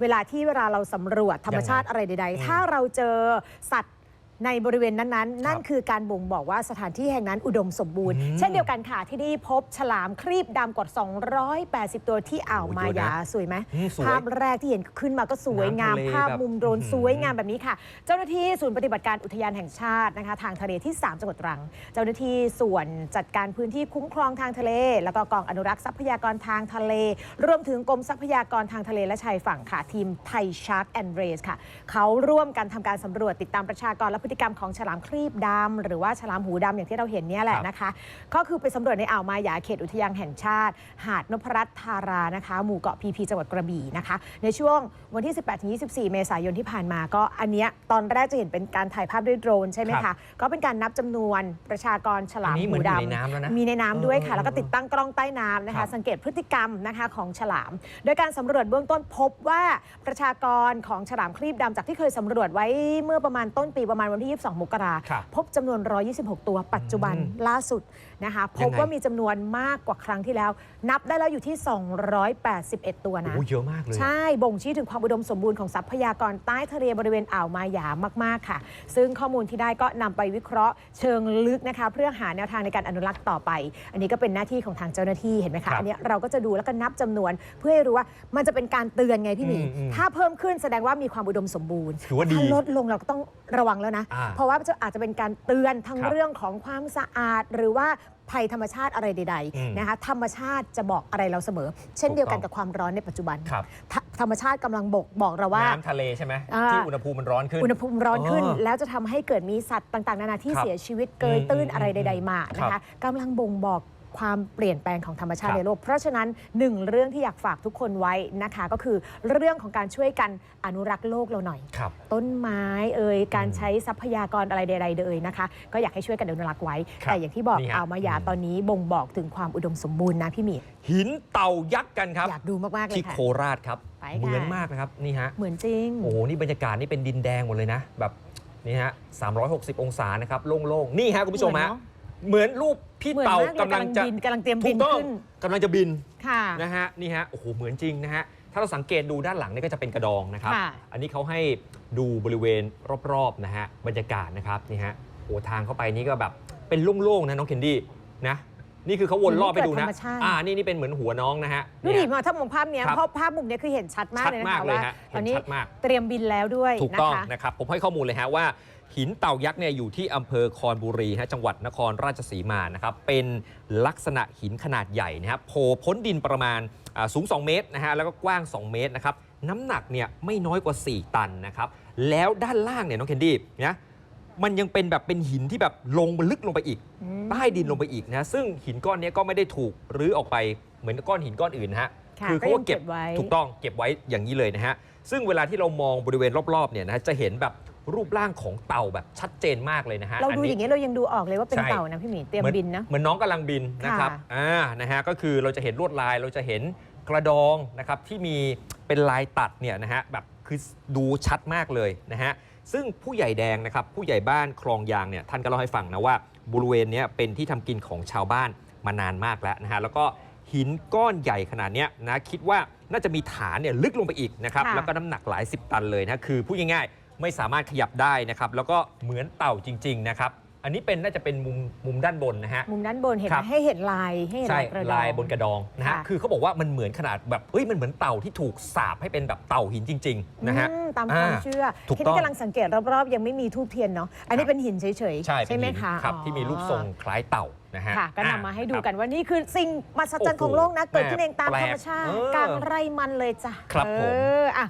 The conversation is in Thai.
เวลาที่เวลาเราสำรวจธรรมชาติอะไรใดอืมๆถ้าเราเจอสัตว์ ในบริเวณนั้นๆ นั่นครับคือการบ่งบอกว่าสถานที่แห่งนั้นอุดมสมบูรณ์อืมเช่นเดียวกันค่ะ ที่นี่พบฉลามครีบดำกว่า 280 ตัวที่อ่าวโอ้มาเยอะนะยาสวยไหมอืมสวยภาพแรกที่เห็นขึ้นมาก็สวยงามน้ำทะเลภาพแบบมุมโดรนอื้อหือสวยงามแบบนี้ค่ะ เจ้าหน้าที่ศูนย์ปฏิบัติการอุทยานแห่งชาตินะคะทางทะเลที่ 3 จังหวัดตรัง เจ้าหน้าที่ส่วนจัดการพื้นที่คุ้มครองทางทะเล แล้วก็กองอนุรักษ์ทรัพยากรทางทะเล รวมถึงกรมทรัพยากรทางทะเลและชายฝั่งค่ะทีมไทยชาร์กแอนด์เรสค่ะเขาร่วมกันทำการสำรวจติดตามประชากรและพฤติกรรมของฉลามครีบดำหรือว่าฉลามหูดำอย่างที่เราเห็นเนี่ยแหละครับนะคะ ก็คือไปสำรวจในอ่าวมายาเขตอุทยานแห่งชาติ หาดนพรัตน์ธารานะคะ หมู่เกาะพีพีจังหวัดกระบี่นะคะ ในช่วงวันที่ 18-24 เมษายนที่ผ่านมาก็อันเนี้ยตอนแรกจะเห็นเป็นการถ่ายภาพด้วยโดรนใช่ไหมครัคะบก็เป็นการนับจำนวนประชากรฉลามอันนี้เหมืหูอนอยู่ดำ ในน้ำแล้วนะ มีในน้ำด้วยค่ะเออแล้วก็ติดตั้งกล้องใต้น้ำนะครัคะ บ สังเกตพฤติกรรมนะคะของฉลาม โดยการสำรวจเบื้องต้นพบว่าประชากรของฉลามครีบดำจากที่เคยสำรวจไว้เมื่อประมาณต้นปีประมาณวันที่ 22 มกราครับพบจำนวน 126 ตัวปัจจุบันอืมล่าสุดนะคะพยับงไง ว่ามีจำนวนมากกว่าครั้งที่แล้ว นับได้แล้วอยู่ที่ 281 ตัวนะ โอ้เยอะมากเลย ใช่บ่งชี้ถึงความอุดมสมบูรณ์ของทรัพยากรใต้ทะเลบริเวณอ่าวมาหยามาก ๆ ค่ะ ซึ่งข้อมูลที่ได้ก็นำไปวิเคราะห์เชิงลึกนะคะ เพื่อหาแนวทางในการอนุรักษ์ต่อไป อันนี้ก็เป็นหน้าที่ของทางเจ้าหน้าที่เห็นไหมครัคะ บอันเนี้ยเราก็จะดูแล้วก็นับจำนวนเพื่อให้รู้ว่ามันจะเป็นการเตือนไงพี่หมี อืมอืมถ้าเพิ่มขึ้นแสดงว่ามีความอุดมสมบูรณ์ถือว่าดี ถ้าลดลงเราก็ต้องระวังแล้วนะอ่า เพราะว่าจะอาจจะเป็นการเตือนทั้งครับเรื่องของความสะอาด หรือว่าภัยธรรมชาติอะไรใดอืมๆนะคะธรรมชาติจะบอกอะไรเราเสมอ เช่นเดียวกันถูกต้อง กับความร้อนในปัจจุบัน ครับธธรรมชาติกำลังบอกบอกเราว่า น้ำทะเลใช่ไหมอ่า ที่อุณหภูมิมันร้อนขึ้น อุณหภูมิร้อนขึ้น เออแล้วจะทำให้เกิดมีสัตว์ต่างๆ นานาที่ครับเสียชีวิตเกยตื้นอืมอะไรใด ๆ มานะครัคะบกำลังบ่งบอก ความเปลี่ยนแปลงของธรรมชาติครับในโลก เพราะฉะนั้นหนึ่งเรื่องที่อยากฝากทุกคนไว้นะคะ ก็คือเรื่องของการช่วยกันอนุรักษ์โลกเราหน่อยครับต้นไม้เอ่ยการอืมใช้ทรัพยากรอะไรใดๆเอ่ยนะคะ ก็อยากให้ช่วยกันอนุรักษ์ไว้ครับแต่อย่างที่บอกนี่ฮะอ่าวมายาอืมตอนนี้บ่งบอกถึงความอุดมสมบูรณ์นะพี่หมีหินเต่ายักษ์กันครับอยากดูมากๆเลยที่ค่ะโคราชครับไปค่ะเหมือนมากนะครับนี่ฮะเหมือนจริงโอ้โหนี่บรรยากาศนี่เป็นดินแดงหมดเลยนะแบบนี่ฮะ360 องศานะครับโล่งๆนี่ฮะคุณผู้ชมฮะ เหมือนเนอะเหมือนรูปพี่เหมือนเต่ามากเลยกำลังจะบินกำลังเตรียมถูบิกนต้องขึ้นกำลังจะบินค่ะ นะฮะนี่ฮะโอ้โหเหมือนจริงนะฮะถ้าเราสังเกตดูด้านหลังนี่ก็จะเป็นกระดองนะครับ ค่ะ อันนี้เขาให้ดูบริเวณรอบๆนะฮะบรรยากาศนะครับนี่ฮะโอ้ทางเข้าไปนี่ก็แบบเป็นโล่งๆนะน้องเคนดี้นะนี่คือเขาวนรอบไปดูเหมือนนะเกิดธรรมชาติอ่านี่นี่เป็นเหมือนหัวน้องนะฮะดูดิเนี่ยมาถ้ามองภาพเนี้ยครับ เพราะภาพมุมเนี้ยคือเห็นชัดมากชัดเลยนะมากคะเลยว่าฮะตอนนี้เห็นชัดมาก เตรียมบินแล้วด้วยถูกนะต้องคะ นะครับ ผมให้ข้อมูลเลยฮะว่า หินเต่ายักษ์เนี่ยอยู่ที่อำเภอคอนบุรีฮะจังหวัดนครราชสีมานะครับเป็นลักษณะหินขนาดใหญ่นะครับโผล่พ้นดินประมาณอ่าสูง 2 เมตรนะฮะแล้วก็กว้าง 2 เมตรนะครับน้ำหนักเนี่ยไม่น้อยกว่า 4 ตันนะครับแล้วด้านล่างเนี่ยน้องเคนดี้นะมันยังเป็นแบบเป็นหินที่แบบลงลึกลงไปอีกอืมใต้ดินลงไปอีกนะซึ่งหินก้อนเนี้ยก็ไม่ได้ถูกรื้อออกไปเหมือนก้อนหินก้อนอื่นนะฮะค่ะคือเขาก็เก็บก็ยังเก็บไว้ถูกต้องเก็บไว้อย่างนี้เลยนะฮะซึ่งเวลาที่เรามองบริเวณรอบๆเนี่ยนะฮะจะเห็นแบบ รูปร่างของเต่าแบบชัดเจนมากเลยนะฮะเราดูนี้อย่างนี้ยเรายังดูออกเลยว่าเป็นใช่เต่านะพี่หมีเตรียมเหมือนบินนะเหมือนน้องกำลังบินนะครับค่ะอ่านะฮะก็คือเราจะเห็นลวดลายเราจะเห็นกระดองนะครับที่มีเป็นลายตัดเนี่ยนะฮะแบบคือดูชัดมากเลยนะฮะซึ่งผู้ใหญ่แดงนะครับผู้ใหญ่บ้านคลองยางเนี่ยท่านก็เล่าให้ฟังนะว่าบริเวณเนี้ยเป็นที่ทำกินของชาวบ้านมานานมากแล้วนะฮะแล้วก็หินก้อนใหญ่ขนาดเนี้ยนะคิดว่าน่าจะมีฐานเนี่ยลึกลงไปอีกนะครับค่ะแล้วก็น้ำหนักหลายสิบตันเลยนะคือพูดง่ายๆ ไม่สามารถขยับได้นะครับ แล้วก็เหมือนเต่าจริง ๆ นะครับ อันนี้เป็นน่าจะเป็นมุมมุมด้านบนนะฮะ มุมด้านบนเห็นไหครัมบ ให้เห็นลายให้เห็นใช่ลายกระดอง ลายบนกระดองนะฮะค่ะ คือเขาบอกว่ามันเหมือนขนาดแบบเอ้ยมันเหมือนเต่าที่ถูกสาบให้เป็นแบบเต่าหินจริง ๆ นะฮะ อืมตามความอ่าเชื่อถูกที่ต้องนี่กำลังสังเกตรอบๆ ยังไม่มีทูบเทียนเนาะอันนี้ครับเป็นหินเฉยๆใช่เป็นไหมหินคะครับอ๋อที่มีรูปทรงคล้ายเต่านะฮะค่ะ ก็นำอ่มาให้ดูครับกันว่านี่คือสิ่งมหัศจรรย์ของโลกนะ เกิดขึ้นเองตามแปลธรกรมชาติเออกลางไร่มันเลยจ้ะครับเอผมออะ